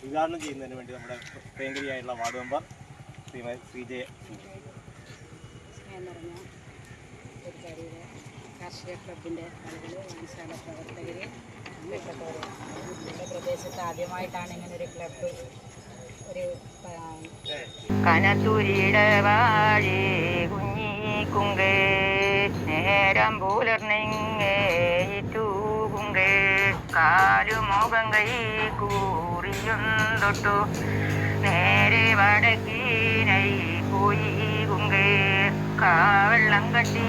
ഉദ്ഘാടനം ചെയ്യുന്നതിന് വേണ്ടി നമ്മുടെ പ്രിയങ്കരിയായിട്ടുള്ള വാർഡ് മെമ്പർ ശ്രീമതി ശ്രീ ജയ കാർഷിക ക്ലബിന്റെ ആളുകൾ വായനശാല പ്രവർത്തകർ നമ്മുടെ പ്രദേശത്ത് ആദ്യമായിട്ടാണ് ഇങ്ങനെ ഒരു ക്ലബ്ബ് ഒരു കനത്തൂരിയുടെ വാഴി കുഞ്ഞി കുങ്കേ നേരം പുലർന്നെങ്ങേ തൂകുങ്കേ കാലുമുഖം കൈ കൂറിയും തൊട്ടു നേരെ വടക്കീനൈ പോയി കുങ്കേ കാവെള്ളം കട്ടി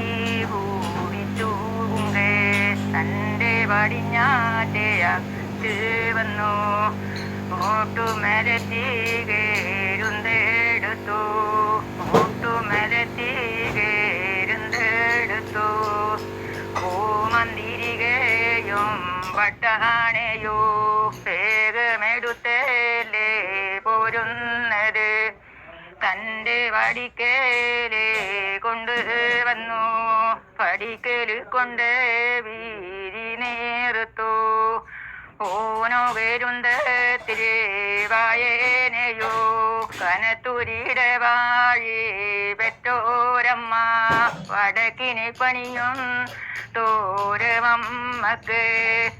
കൂടിച്ചു കുങ്കേ തന്റെ പടിഞ്ഞാറ്റയാക്ക് വന്നു. ഓട്ടുമരത്തികേരുന്തെടുത്തു ഓട്ടുമരത്തികേരുന്തെടുത്തു വടിക്കേലെ കൊണ്ട് വന്നു. പടിക്കൽ കൊണ്ട് വീരി നേർത്തു. വരുന്ത വായനയോ. കനത്തുരിയുടെ വാഴി പെറ്റോരമ്മ. വടക്കിന് പണിയും തോരമമ്മക്ക്.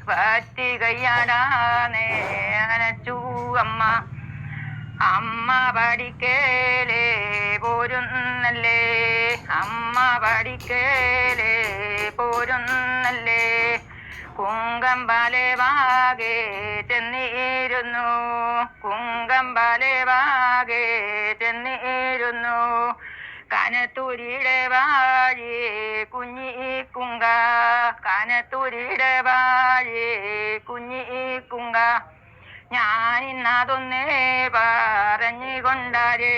പറ്റി കയ്യാടാനേ അനച്ചു അമ്മ അമ്മ പഠിക്കേലേ പോരുന്നല്ലേ? അമ്മ പഠിക്കേലേ പോരുന്നല്ലേ? കുങ്കമ്പാലെ വാകെ ചെന്നിരുന്നു. കുങ്കമ്പാലെ വാകെ ചെന്നിരുന്നു. കനത്തൂരിയുടെ വാഴി കുഞ്ഞി കുങ്ക. കനത്തൂരിയുടെ വാഴി കുഞ്ഞി കുങ്ക. ഞാനിന്നതൊന്നേ പറഞ്ഞുകൊണ്ടാര്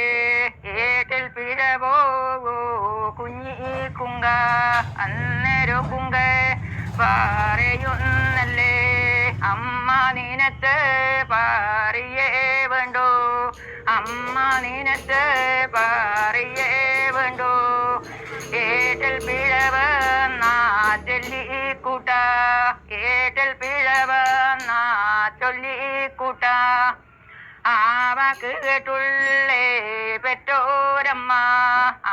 ഏട്ടിൽ പിഴ പോകൂ കുഞ്ഞി കുങ്ക അന്നേരോ കുങ്ക പറയുന്നല്ലേ? അമ്മ നിനത്ത് പാറിയേ വേണ്ടോ. അമ്മ നിനത്ത് പാറിയേ വേണ്ടോ. ഏട്ടിൽ പിഴവ് നാ കൂട്ട. ഏട്ടൽ കേട്ടുള്ളേ പെറ്റോരമ്മ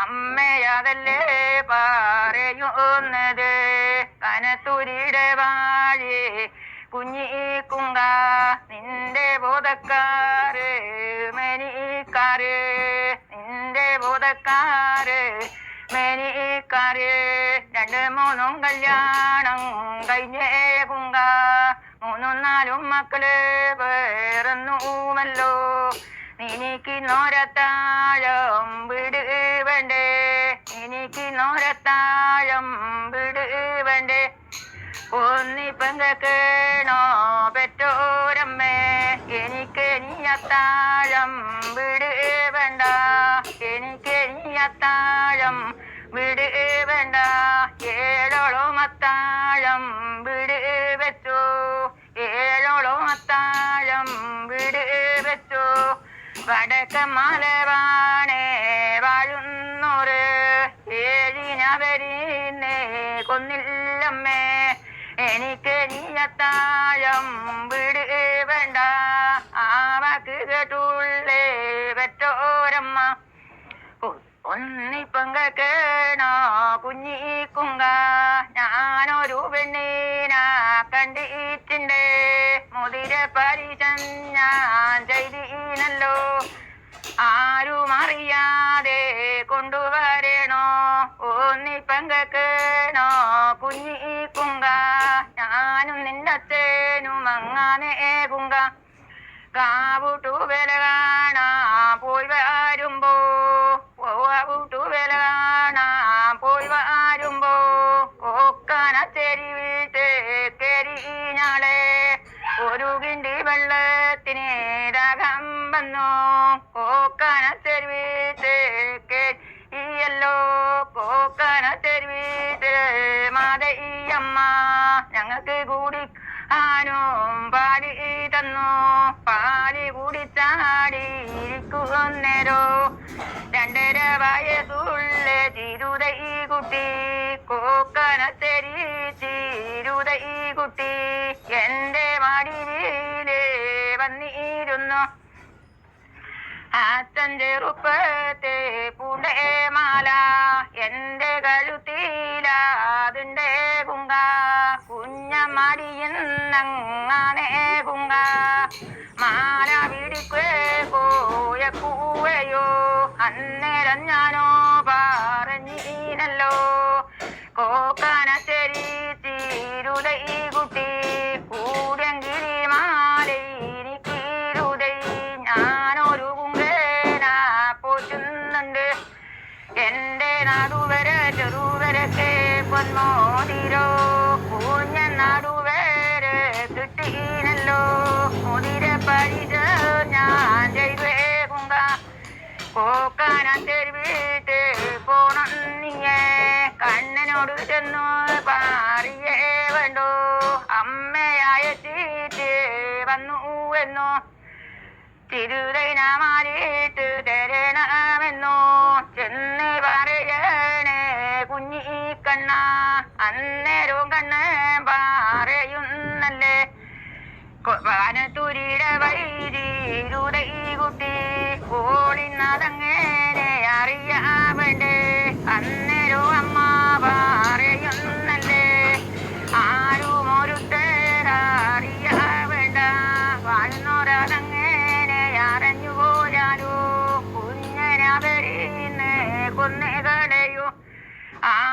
അമ്മയതല്ലേ പറയുന്നത് കനത്തൂരിയുടെ വാഴി കുഞ്ഞി കുങ്ക നിന്റെ ബോധക്കാര് മെനിക്കാര് നിന്റെ ബോധക്കാര് മെനിക്കാര് രണ്ട് മൂന്നും കല്യാണം കഴിഞ്ഞേ കുങ്ക മൂന്നും നാലും മക്കൾ പേറുന്നുമല്ലോ എനിക്ക് നോരത്താഴം വിടുവണ്ടേ എനിക്ക് നോരത്താഴം വിടുവണ്ടേ ഒന്നിപ്പങ്കേണോ പെറ്റോരമ്മേ? എനിക്ക് നീയത്താഴം വിടുവണ്ട വേണ്ട. എനിക്ക് നീയത്താഴം വിടുവണ്ട വിട് വേണ്ട. ഏഴോളം അത്താഴം വിട് വടക്കമലവാണേ വാഴുന്നൊരു ഏഴിനവരിനെ കൊന്നില്ലമ്മേ. എനിക്ക് നീ അത്താഴം വേണ്ട. ആ കേട്ടുള്ളേ പെറ്റോരമ്മ. ഒന്നിപ്പങ്കേണോ കുഞ്ഞി കുങ്ക? ഞാനൊരു പെണ്ണീന കണ്ടിട്ടുണ്ട്. മുതിര പരിചഞ്ഞ ചെയ്തീനല്ലോ ആരും അറിയാതെ കൊണ്ടുവരണോ ഒന്നിപ്പങ്കേണോ കുഞ്ഞി കുങ്ക ഞാനും നിന്നത്തേനും അങ്ങനെ കുങ്ക. കാവുട്ടു വില മാതയ്യമ്മ ഞങ്ങൾക്ക് കൂടി ആനും പാൽ തന്നു. പാൽ കുടിച്ചാടി ഇരിക്കുന്നേരോ രണ്ടര വയസ്സുള്ള ചിരുത ഈ കുട്ടി കോക്കനത്തരി ഈ കുട്ടി. എന്റെ മടിയിലേ വന്നിരുന്നു. അച്ഛൻ ചെറുപ്പത്തെ പൂണ്ടേ നടുവരെ ചെറുവരക്കെ പൊന്മോതിരോ കുഞ്ഞ നടുവരെ കിട്ടീനല്ലോ മുതിര പരിച ഞാൻ ചെയ്തേ കുങ്ക പോക്കാനാശ്ശേരി വീട്ട് പോണം നീയേ കണ്ണനോട് ചെന്നു പാറിയേ വേണ്ടോ? അമ്മയായെത്തിയിട്ട് വന്നു എന്നോ? തിരുതൈനമാരിട്ട് മാറിയിട്ട് ചെന്ന്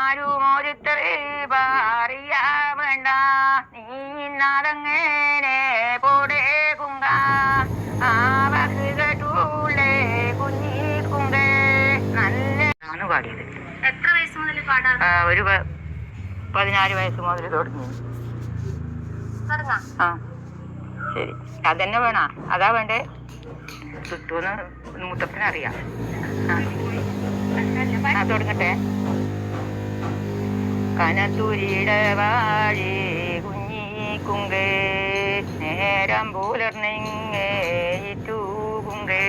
ആരും ഒരുത്തരെ പറയാവേണ്ട നീ നടങ്ങനെ പോടേ കുങ്ക? ആവക്ക് കേട്ടൂളേ കുഞ്ഞി കുങ്കേ. നല്ല ആണ് പാടിയത്. എത്ര വയസ്സ് മുതൽ പാടാൻ ഒരു പതിനാല് വയസ്സ് മുതൽ തുടങ്ങി. തുടങ്ങാം. ആ ശരി. അതന്നെ വേണ. അതാ വേണ്ടേ? കിട്ടുമെന്ന് മുത്തപ്പനറിയാം. ആ തുടങ്ങട്ടെ. കനത്തൂരിയുടെ വാഴി കുഞ്ഞി കുങ്കേ നേരം പുലർന്നെങ്ങേ ഇറ്റു കുങ്കേ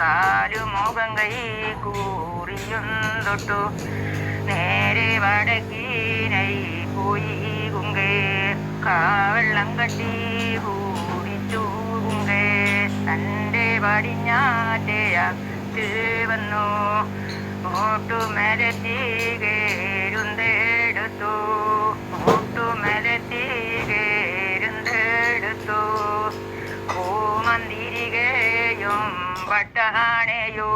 കാലു മുഖം കൈ കൂറിയും തൊട്ടു. നേരെ വടക്കീനൈ പോയി കുങ്കേ കാവെള്ളം കട്ടി കൂടിച്ചു കുങ്കേ തന്റെ പടിഞ്ഞാറ്റയാത്ത് വന്നു ഓട്ടുമലത്തികേരുന്തെടുത്തു ഓട്ടുമലത്തികേരുന്തെടുത്തു പൂമന്തിരികയും പട്ടാണയോ